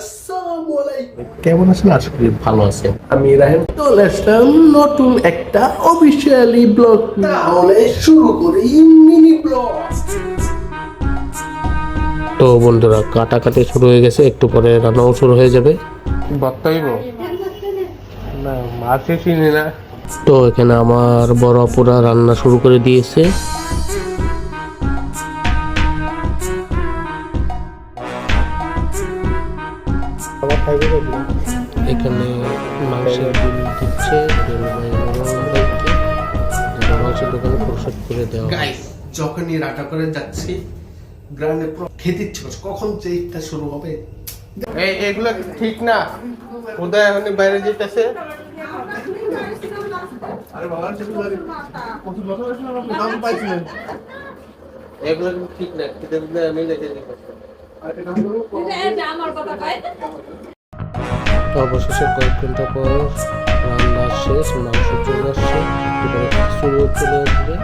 আসসালামু আলাইকুম কেমন আছেন? আশা করি ভালো আছেন। আমি রাহেম। চলে আসলাম নতুন একটা অফিসিয়ালি ব্লগ তাহলে শুরু করি মিনি ব্লগ তো বন্ধুরা কাটাকাটি শুরু হয়ে গেছে। একটু পরে রান্নাও শুরু হয়ে যাবে। বত্তাইব না মাছে চিনি না। তো এখানে আমার বড় আপুরা রান্না শুরু করে দিয়েছে। আমার খাইবে দেখি এখানে মাংসের বিল দিচ্ছে মাংসের দোকানে পরিশোধ করে দেওয়া গাইস রান্না করে যাচ্ছি গ্রামে খেতে ইচ্ছে করছে। কখন যে শুরু হবে? এই এগুলো ঠিক না। উদয় এখন বাইরে যেতেছে। এগুলো কিন্তু ঠিক না খেতে আমি দেখে কয় তো অবশেষে কয়েক ঘণ্টা পর রান্না শেষ, মাংস চলে আসছে। এবারে খিচুড়িও চলে আসবে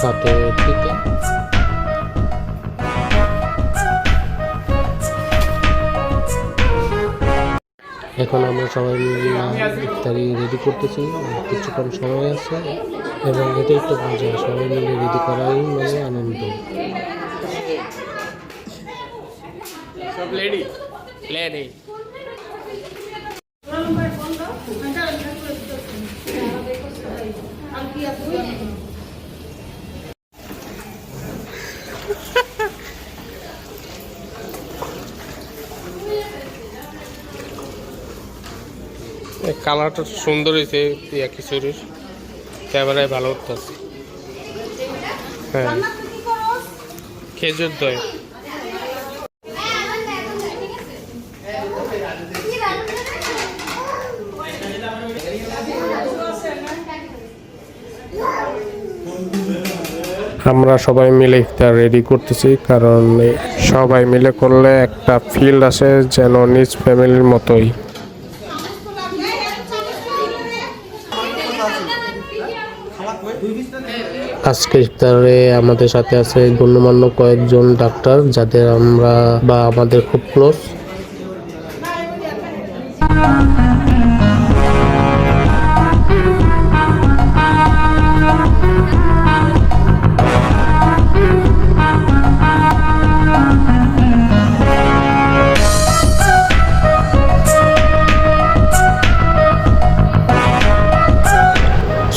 সাথে টিকা। এখন আমরা সবাই মিলে ইফতারি রেডি করতেছি। কিছুক্ষণ সময় আছে এবং এটা একটু মজা সবাই মিলে রেডি করাই মানে আনন্দ। সব রেডি রেডি কালারটা সুন্দর হয়েছে ইয়া খিচুড়ির ক্যামেরায় ভালো উঠতেছে। হ্যাঁ। খেজুর দই। আমরা সবাই মিলে ইফতার রেডি করতেছি, কারণ সবাই মিলে করলে একটা ফিল্ড আসে যেন নিজ ফ্যামিলির মতোই। আজকে ইফতারে আমাদের সাথে আছে গণ্যমান্য কয়েকজন ডাক্তার, যাদের আমরা বা আমাদের খুব ক্লোজ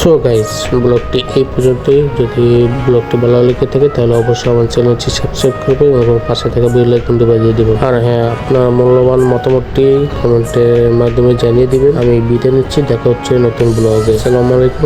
সো গাইস, ব্লগটি এই পর্যন্তই। যদি ব্লগটি ভালো লেগে থাকে, তাহলে অবশ্যই আমার চ্যানেলটি সাবস্ক্রাইব করবে এবং পাশে থাকা বেল আইকনটি বাজিয়ে দেবেন। আর হ্যাঁ আপনার মূল্যবান মতামতটি কমেন্টের মাধ্যমে জানিয়ে দিবেন। আমি বিদায় নিচ্ছি, দেখা হচ্ছে নতুন ব্লগে। আসসালামু আলাইকুম